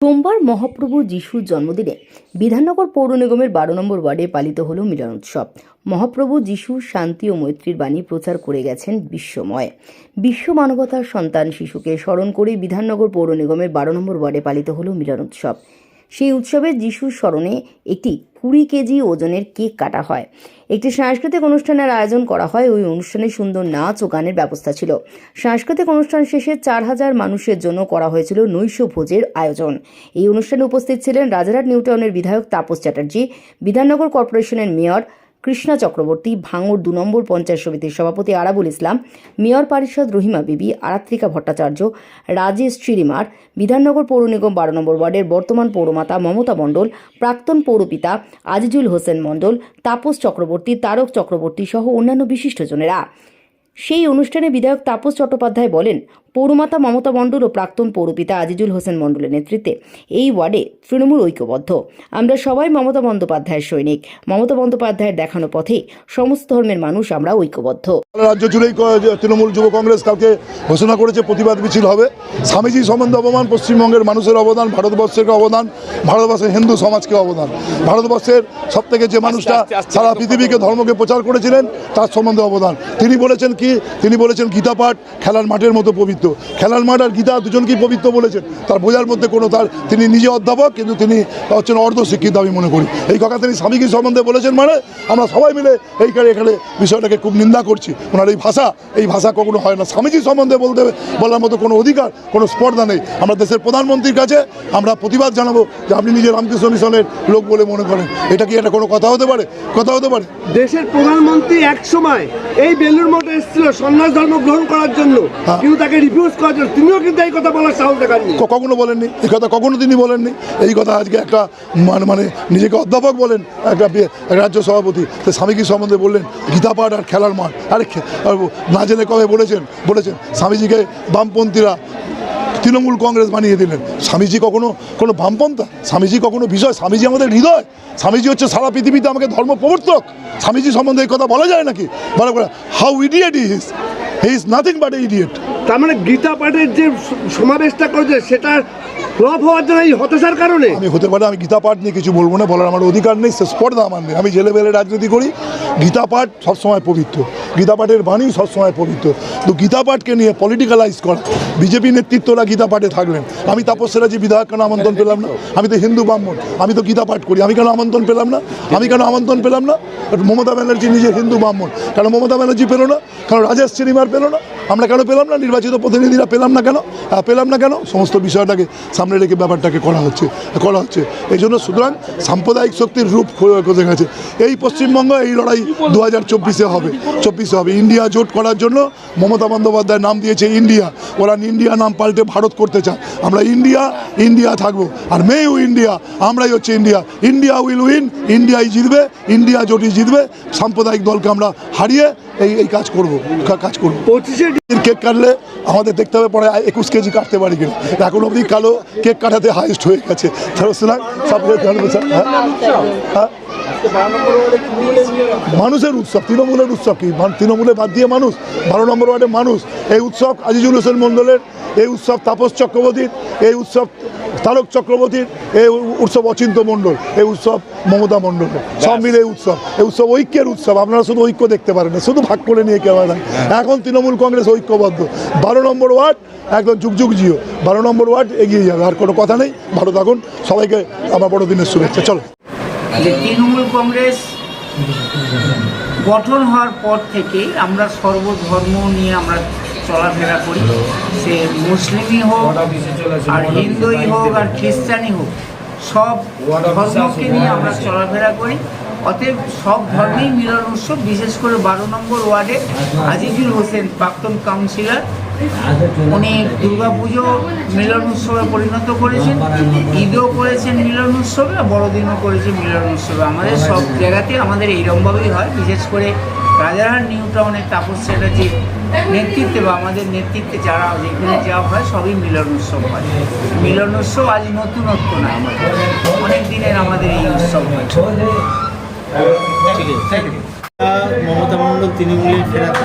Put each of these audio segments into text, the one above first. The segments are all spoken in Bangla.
সোমবার মহাপ্রভু যিশুর জন্মদিনে বিধাননগর পৌর নিগমের বারো নম্বর ওয়ার্ডে পালিত হল মিলন উৎসব মহাপ্রভু যিশু শান্তি ও মৈত্রীর বাণী প্রচার করে গেছেন বিশ্বময়। বিশ্ব মানবতার সন্তান শিশুকে স্মরণ করে বিধাননগর পৌর নিগমের বারো নম্বর ওয়ার্ডে পালিত হল মিলন উৎসব সেই উৎসবে যিশুর স্মরণে একটি কুড়ি কেজি ওজনের কেক কাটা হয়। একটি সাংস্কৃতিক অনুষ্ঠানের আয়োজন করা হয়। ওই অনুষ্ঠানে সুন্দর নাচ ও গানের ব্যবস্থা ছিল। সাংস্কৃতিক অনুষ্ঠান শেষে চার হাজার মানুষের জন্য করা হয়েছিল নৈশ ভোজের আয়োজন। এই অনুষ্ঠানে উপস্থিত ছিলেন রাজারহাট নিউটাউনের বিধায়ক তাপস চ্যাটার্জি, বিধাননগর কর্পোরেশনের মেয়র কৃষ্ণা চক্রবর্তী, ভাঙড় দু নম্বর পঞ্চায়েত সমিতির সভাপতি আরাবুল ইসলাম, মেয়র পারিষদ রহিমা বিবি, আরাত্রিকা ভট্টাচার্য, রাজেশ চিরিমার বিধাননগর পৌর নিগম বারো নম্বর ওয়ার্ডের বর্তমান পৌরমাতা মমতা মণ্ডল, প্রাক্তন পৌরপিতা আজিজুল হোসেন মণ্ডল, তাপস চক্রবর্তী, তারক চক্রবর্তী সহ অন্যান্য বিশিষ্টজনেরা সেই অনুষ্ঠানে বিধায়ক তাপস চট্টোপাধ্যায় বলেন পৌরমাতা মমতা মণ্ডল ও প্রাক্তন পৌরপিতা আজিজুল হোসেন মণ্ডলের নেতৃত্বে এই ওয়ার্ডে তৃণমূল ঐক্যবদ্ধ। আমরা সবাই মমতা বন্দ্যোপাধ্যায়ের সৈনিক। মমতা বন্দ্যোপাধ্যায়ের দেখানো পথে সমস্ত ধর্মের মানুষ আমরা ঐক্যবদ্ধ। রাজ্য জুড়েই তৃণমূল যুব কংগ্রেস কালকে ঘোষণা করেছে প্রতিবাদ মিছিল হবে। স্বামীজি সম্বন্ধে অবমান পশ্চিমবঙ্গের মানুষের অবদান ভারতবর্ষের অবদান ভারতবর্ষের হিন্দু সমাজকে অবদান। ভারতবর্ষের সব থেকে যে মানুষটা সারা পৃথিবীকে ধর্মকে প্রচার করেছিলেন তার সম্বন্ধে অবদান। তিনি বলেছেন কি? তিনি বলেছেন গীতা পাঠ খেলার মাঠের মতো পবিত্র। খেলার মাঠ আর গীতা দুজনকেই পবিত্র বলেছেন। তার বোঝার মধ্যে কোনো তার তিনি নিজে অধ্যাপক কিন্তু তিনি হচ্ছেন অর্ধশিক্ষিত আমি মনে করি। এই কথা তিনি স্বামীজি সম্বন্ধে বলেছেন মানে আমরা সবাই মিলে এইখানে এখানে বিষয়টাকে খুব নিন্দা করছি। ওনার এই ভাষা এই ভাষা কখনো হয় না। স্বামীজি সম্বন্ধে বলতে বলার মতো কোনো অধিকার কোনো স্পর্ধা নেই। আমরা দেশের প্রধানমন্ত্রীর কাছে আমরা প্রতিবাদ জানাব যে আপনি নিজে রামকৃষ্ণ মিশনের লোক বলে মনে করেন। এটা কি একটা কোনো কথা হতে পারে? কথা হতে পারে। দেশের প্রধানমন্ত্রী এক সময় এই বেলুর মঠে এসেছিল সন্ন্যাস ধর্ম গ্রহণ করার জন্য। হ্যাঁ। কিন্তু তাকে রিফিউজ করার জন্য। তিনিও কিন্তু এই কথা বলার সাহস দেখাননি। কখনো বলেননি। এই কথা কখনো তিনি বলেননি। এই কথা আজকে একটা মানে মানে নিজেকে অধ্যাপক বলেন একটা রাজ্য সভাপতি। তো স্বামীজি সম্বন্ধে বললেন? গীতা পাঠ আর খেলার মাঠ। আরে না জেনে কবে বলেছেন? বলেছেন। স্বামীজিকে বামপন্থীরা তৃণমূল কংগ্রেস বানিয়ে দিলেন। স্বামীজি কখনো কোনো বামপন্থা? স্বামীজি কখনো বিষয়? স্বামীজি আমাদের হৃদয়। স্বামীজি হচ্ছে সারা পৃথিবীতে আমাকে ধর্ম প্রবর্তক স্বামীজি সম্বন্ধে এই কথা বলা যায় নাকি? বলা how idiot is he is nothing but idiot তার মানে গীতা পাঠের যে সমাবেশটা করেছে সেটা ফ্লপ হওয়ার জন্য এই হতাশার কারণে? আমি হতে পারে আমি গীতা পাঠ নিয়ে কিছু বলব না বলার আমার অধিকার নেই সে স্পর্ধা আমার নেই আমি জেলে বেলে রাজনীতি করি গীতা পাঠ সবসময় পবিত্র। গীতা পাঠের বাণী সবসময় পবিত্র। তো গীতা পাঠকে নিয়ে পলিটিক্যালাইজ করা। বিজেপি নেতৃত্বরা গীতা পাঠে থাকলেন। আমি তাপস সেরাজি বিধায়ক কেন আমন্ত্রণ পেলাম না? আমি তো হিন্দু ব্রাহ্মণ। আমি তো গীতা পাঠ করি। আমি কেন আমন্ত্রণ পেলাম না? আমি কেন আমন্ত্রণ পেলাম না? মমতা ব্যানার্জি নিজে হিন্দু ব্রাহ্মণ। কেন মমতা ব্যানার্জি পেল না? কারণ রাজেশ শ্রীমার পেল না? আমরা কেন পেলাম না? নির্বাচিত প্রতিনিধিরা পেলাম না কেন? পেলাম না কেন? সমস্ত বিষয়টাকে সামনে রেখে ব্যাপারটাকে করা হচ্ছে করা হচ্ছে। এই জন্য সুতরাং সাম্প্রদায়িক শক্তির রূপ খোঁজে গেছে? এই পশ্চিমবঙ্গ এই লড়াই দু হাজার চব্বিশে হবে চব্বিশে হবে। ইন্ডিয়া জোট করার জন্য মমতা বন্দ্যোপাধ্যায় নাম দিয়েছে ইন্ডিয়া। ওরা ইন্ডিয়া নাম পাল্টে ভারত করতে চায়। আমরা ইন্ডিয়া ইন্ডিয়া থাকব। আর মে ইউ ইন্ডিয়া, আমরাই হচ্ছে ইন্ডিয়া। ইন্ডিয়া উইল উইন, ইন্ডিয়াই জিতবে, ইন্ডিয়া জোটই জিতবে। সাম্প্রদায়িক দলকে আমরা হারিয়ে এই এই কাজ করব কাজ করব। পঁচিশে কেক কাটলে আমাদের দেখতে হবে পরে একুশ কেজি কাটতে পারি কিনা। এখন অবধি কালো কেক কাটাতে হাইস্ট হয়ে গেছে। সুতরাং হ্যাঁ হ্যাঁ মানুষের উৎসব, তৃণমূলের উৎসব কি? তৃণমূলে বাদ দিয়ে মানুষ, বারো নম্বর ওয়ার্ডের মানুষ। এই উৎসব আজিজুল হোসেন মণ্ডলের, এই উৎসব তাপস চক্রবর্তীর, এই উৎসব তারক চক্রবর্তীর এই উৎসব অচিন্ত মণ্ডল এই উৎসব মমতা মণ্ডলের সব মিলে উৎসব। এই উৎসব ঐক্যের উৎসব। আপনারা শুধু ঐক্য দেখতে পারেন না শুধু ভাগ করে নিয়ে কেউ না এখন তৃণমূল কংগ্রেস ঐক্যবদ্ধ। বারো নম্বর ওয়ার্ড একদম যুগ যুগ জিও। বারো নম্বর ওয়ার্ড এগিয়ে যাবে। আর কোনো কথা নেই। ভালো থাকুন। সবাইকে আমার বড়দিনের শুভেচ্ছা। চলো। তৃণমূল কংগ্রেস গঠন হওয়ার পর থেকে আমরা সর্বধর্ম নিয়ে আমরা চলাফেরা করি। সে মুসলিমই হোক আর হিন্দুই হোক আর খ্রিস্টানই হোক সব ধর্মকে নিয়ে আমরা চলাফেরা করি। অতএব সব ধর্মেই মিলন উৎসব বিশেষ করে বারো নম্বর ওয়ার্ডে আজিজুল হোসেন প্রাক্তন কাউন্সিলর। উনি দুর্গাপুজো মিলন উৎসবে পরিণত করেছেন ঈদও করেছেন মিলন উৎসবে আর বড়দিনও করেছেন মিলন উৎসবে। আমাদের সব জায়গাতে আমাদের এইরকমভাবেই হয়। বিশেষ করে রাজারহাট নিউ টাউনের তাপস চ্যাটার্জির নেতৃত্বে বা আমাদের নেতৃত্বে যারা যেখানে যাওয়া হয় সবই মিলন উৎসব হয়। মিলন উৎসব আজ নতুনত্ব না আমাদের। অনেক দিনের আমাদের এই উৎসব হয়। মমতা মণ্ডল তৃণমূলের ফেরাতে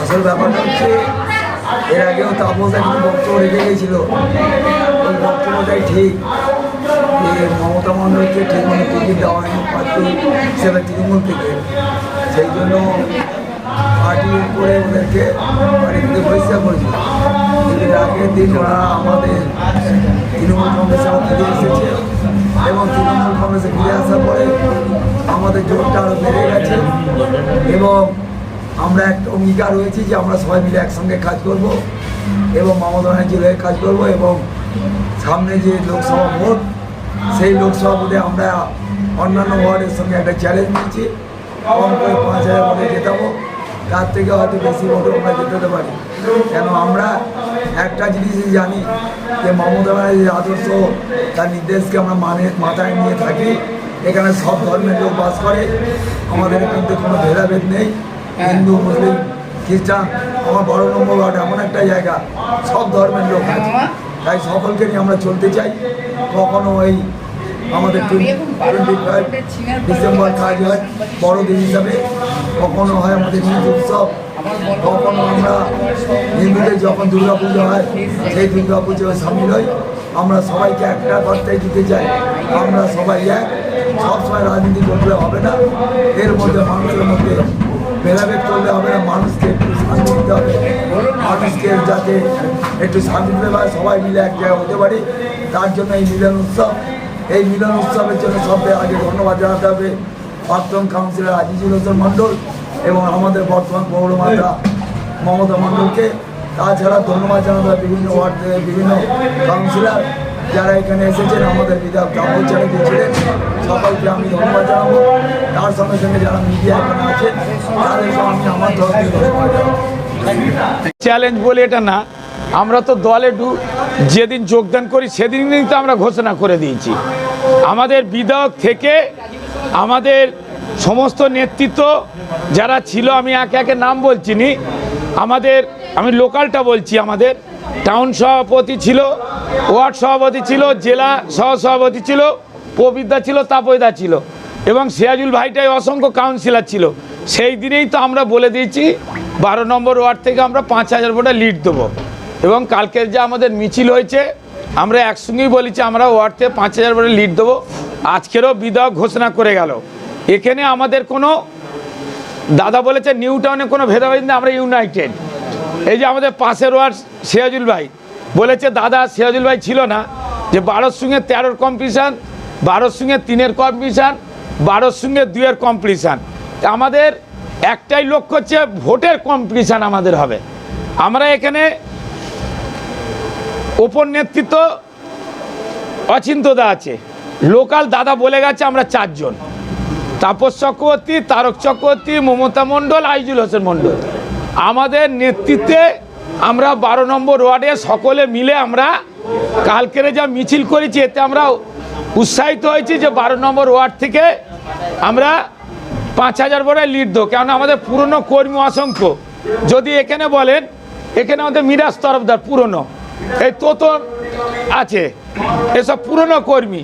আসল ব্যাপারটা হচ্ছে এর আগেও তাপস একটি বক্তব্য রেখে গিয়েছিল। ওই বক্তব্য ঠিক যে মমতা মণ্ডলকে ঠিক মতো টিকিট দেওয়া হয়নি প্রার্থী হিসেবে তৃণমূল থেকে। সেই জন্য পার্টির উপরে ওদেরকে পার্টি থেকে পরিষ্কার করেছিল আগের দিন ওরা আমাদের তৃণমূল কংগ্রেসে ফিরে এসেছে এবং তৃণমূল কংগ্রেসে ফিরে আসার পরে আমাদের জোরটা আরও বেড়ে গেছে এবং আমরা একটা অঙ্গীকার হয়েছি যে আমরা সবাই মিলে একসঙ্গে কাজ করব এবং মমতা ব্যানার্জির হয়ে কাজ করব এবং সামনে যে লোকসভা ভোট, সেই লোকসভা ভোটে আমরা অন্যান্য ওয়ার্ডের সঙ্গে একটা চ্যালেঞ্জ নিয়েছি। কম করে পাঁচ হাজার ভোটে জেতাবো। তার থেকে হয়তো বেশি ভোটে আমরা জেতাতে পারি। কেন আমরা একটা জিনিসই জানি যে মমতা ব্যানার্জির আদর্শ তার নির্দেশকে আমরা মানে মাথায় নিয়ে থাকি। এখানে সব ধর্মের লোক বাস করে। আমাদের কিন্তু কোনো ভেদাভেদ নেই। হিন্দু মুসলিম খ্রিস্টান আমার বড় নম্বর ওয়ার্ড এমন একটা জায়গা সব ধর্মের লোক আছে। তাই সকলকে নিয়ে আমরা চলতে চাই। কখনো এই আমাদের টোয়েন্টি ফাইভ ডিসেম্বর কাজ হয় বড়দিন হিসাবে কখনো হয় আমাদের হিন্দু উৎসব, কখনো আমরা হিন্দুদের যখন দুর্গা পুজো হয়, সেই দুর্গা পুজোয় সামিল হই আমরা সবাইকে একটা বার্তায় দিতে চাই, আমরা সবাই এক, সবসময় রাজনীতি করলে হবে না, এর মধ্যে মানুষের মধ্যে ভেদাভেদ করলে হবে না, মানুষকে একটু শান্তি দিতে হবে, মানুষকে যাতে একটু শান্তি দিতে সবাই মিলে এক জায়গায় হতে পারি, তার জন্য এই মিলন উৎসব এই মিলন উৎসবের জন্য সবচেয়ে আগে ধন্যবাদ জানাতে হবে। প্রাক্তন কাউন্সিলর আজিজুল হোসেন মণ্ডল এবং আমাদের বর্তমান পৌরমাতা মমতা মণ্ডলকে। তাছাড়া ধন্যবাদ জানাতে হবে বিভিন্ন ওয়ার্ড থেকে বিভিন্ন কাউন্সিলর যারা এখানে এসেছেন, আমাদের বিধায়ক ছেড়ে দিয়েছিলেন সকলকে আমি ধন্যবাদ জানাব। তার সঙ্গে সঙ্গে যারা মিডিয়া এখানে আছেন তাদেরকে আমি আমার তরফ ধন্যবাদ জানাব। চ্যালেঞ্জ বলে এটা না। আমরা তো দলে যেদিন যোগদান করি, সেদিনই তো আমরা ঘোষণা করে দিয়েছি। আমাদের বিধায়ক থেকে আমাদের সমস্ত নেতৃত্ব যারা ছিল, আমি একে একে নাম বলছি নি আমাদের আমি লোকালটা বলছি আমাদের। টাউন সভাপতি ছিল, ওয়ার্ড সভাপতি ছিল, জেলা সহ সভাপতি ছিল পবিদ্যা ছিল তাপয়দা ছিল। এবং সিরাজুল ভাইটাই অসংখ্য কাউন্সিলর ছিল। সেই দিনেই তো আমরা বলে দিয়েছি, বারো নম্বর ওয়ার্ড থেকে আমরা পাঁচ হাজার ভোটে লিড দেবো। এবং কালকের যে আমাদের মিছিল হয়েছে, আমরা একসঙ্গেই বলেছি, আমরা ওয়ার্ড পাঁচ হাজার ভোটে লিড দেবো। আজকেরও বিধায়ক ঘোষণা করে গেল। এখানে আমাদের কোনো, দাদা বলেছে, নিউ টাউনে কোনো ভেদাভেদ নেই, আমরা ইউনাইটেড। এই যে আমাদের পাশের ওয়ার্ড সিরাজুল ভাই, বলেছে, দাদা, সিরাজুল ভাই ছিল না। যে বারোর সঙ্গে তেরোর কম্পিটিশান বারোর সঙ্গে তিনের কম্পিটিশান বারোর সঙ্গে দুইয়ের কম্পিটিশান আমাদের একটাই লক্ষ্য হচ্ছে, ভোটের কম্পিটিশান আমাদের হবে। আমরা এখানে ওপর নেতৃত্ব অচিন্তদা আছে। লোকাল দাদা বলে গেছে আমরা চারজন। তাপস চক্রবর্তী, তারক চক্রবর্তী, মমতা মণ্ডল, আইজুল হোসেন মণ্ডল। আমাদের নেতৃত্বে আমরা বারো নম্বর ওয়ার্ডে সকলে মিলে আমরা কালকেরে যা মিছিল করেছি, এতে আমরা উৎসাহিত হয়েছি যে বারো নম্বর ওয়ার্ড থেকে আমরা পাঁচ হাজার বড় লিড দেবো। কেননা আমাদের পুরনো কর্মী অসংখ্য। যদি এখানে বলেন, এখানে আমাদের মিরাজ তরফদার, পুরনো। এই তোতন আছে, এসব পুরনো কর্মী,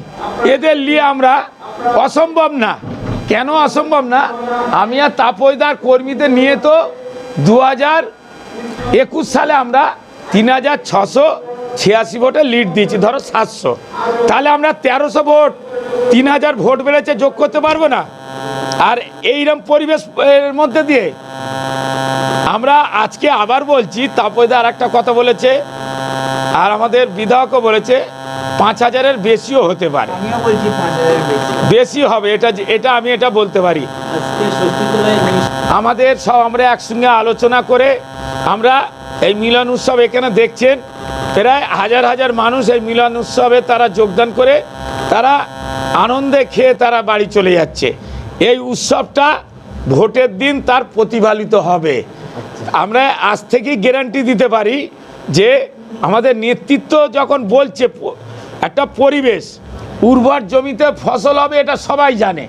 এদের নিয়ে আমরা অসম্ভব না। কেন অসম্ভব না? আমি আর তাপয়দার কর্মীদের নিয়ে তো দু হাজার একুশ সালে আমরা তিন হাজার ছশো ছিয়াশি ভোটে লিড দিয়েছি, ধরো সাতশো। তাহলে আমরা তেরোশো ভোট, তিন হাজার ভোট বেড়েছে, যোগ করতে পারব না। আর এইরকম পরিবেশ এর মধ্যে দিয়ে আমরা আজকে আবার বলছি তাপয়দা আর একটা কথা বলেছে আর আমাদের বিধায়কও বলেছে পাঁচ হাজারের বেশিও হতে পারে। বেশি। হবে এটা এটা আমি এটা বলতে পারি। আমাদের সব আমরা একসঙ্গে আলোচনা করে আমরা এই মিলন উৎসব এখানে দেখছেন প্রায় হাজার হাজার মানুষ এই মিলন উৎসবে তারা যোগদান করে তারা আনন্দে খেয়ে তারা বাড়ি চলে যাচ্ছে। এই উৎসবটা ভোটের দিন তার প্রতিফলিত হবে। আমরা আজ থেকেই গ্যারান্টি দিতে পারি যে আমাদের নেতৃত্ব যখন বলছে, একটা পরিবেশ, উর্বর জমিতে ফসল হবে এটা সবাই জানে।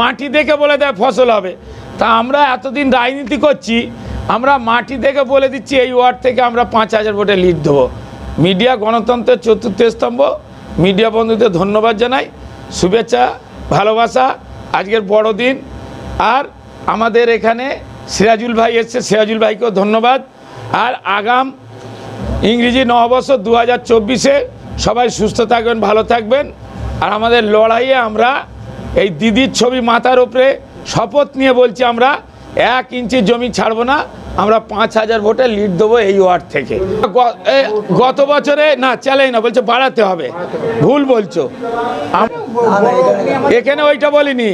মাটি দেখে বলে দেয় ফসল হবে। তা আমরা এতদিন রাজনীতি করছি, আমরা মাটি দেখে বলে দিচ্ছি, এই ওয়ার্ড থেকে আমরা পাঁচ হাজার ভোটে লিড দেবো। মিডিয়া গণতন্ত্রের চতুর্থ স্তম্ভ। মিডিয়া বন্ধুদের ধন্যবাদ জানাই। শুভেচ্ছা, ভালোবাসা, আজকের বড়দিন। আর আমাদের এখানে সিরাজুল ভাই এসছে, সিরাজুল ভাইকেও ধন্যবাদ। আর আগাম ইংরেজি নববর্ষ দু হাজার চব্বিশে সবাই সুস্থ থাকবেন, ভালো থাকবেন। আর আমাদের লড়াইয়ে আমরা এই দিদির ছবি মাথার উপরে শপথ নিয়ে বলছি আমরা, এক ইঞ্চি জমি ছাড়বো না, আমরা পাঁচ হাজার ভোটে লিড দেবো এই ওয়ার্ড থেকে। গত বছরে, না চ্যালেঞ্জ না, বলছো বাড়াতে হবে। ভুল বলছো। এখানে ওইটা বলিনি।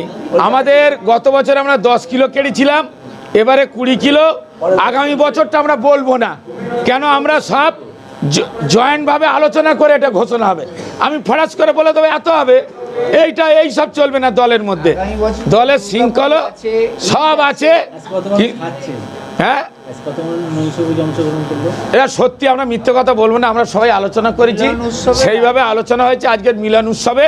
আমাদের গত বছর আমরা দশ কিলো কেটেছিলাম এবারে কুড়ি কিলো আগামী বছরটা আমরা বলব না। কেন আমরা সব জয়েন্টভাবে আলোচনা করে এটা ঘোষণা হবে। আমি ফরাস করে বলে দেবো এত হবে। এইটা এই সব চলবে না দলের মধ্যে। দলের শৃঙ্খলা সব আছে। হ্যাঁ? এটা সত্যি আমরা মিথ্যে কথা বলব না আমরা সবাই আলোচনা করেছি। সেইভাবে আলোচনা হয়েছে আজকের মিলন উৎসবে।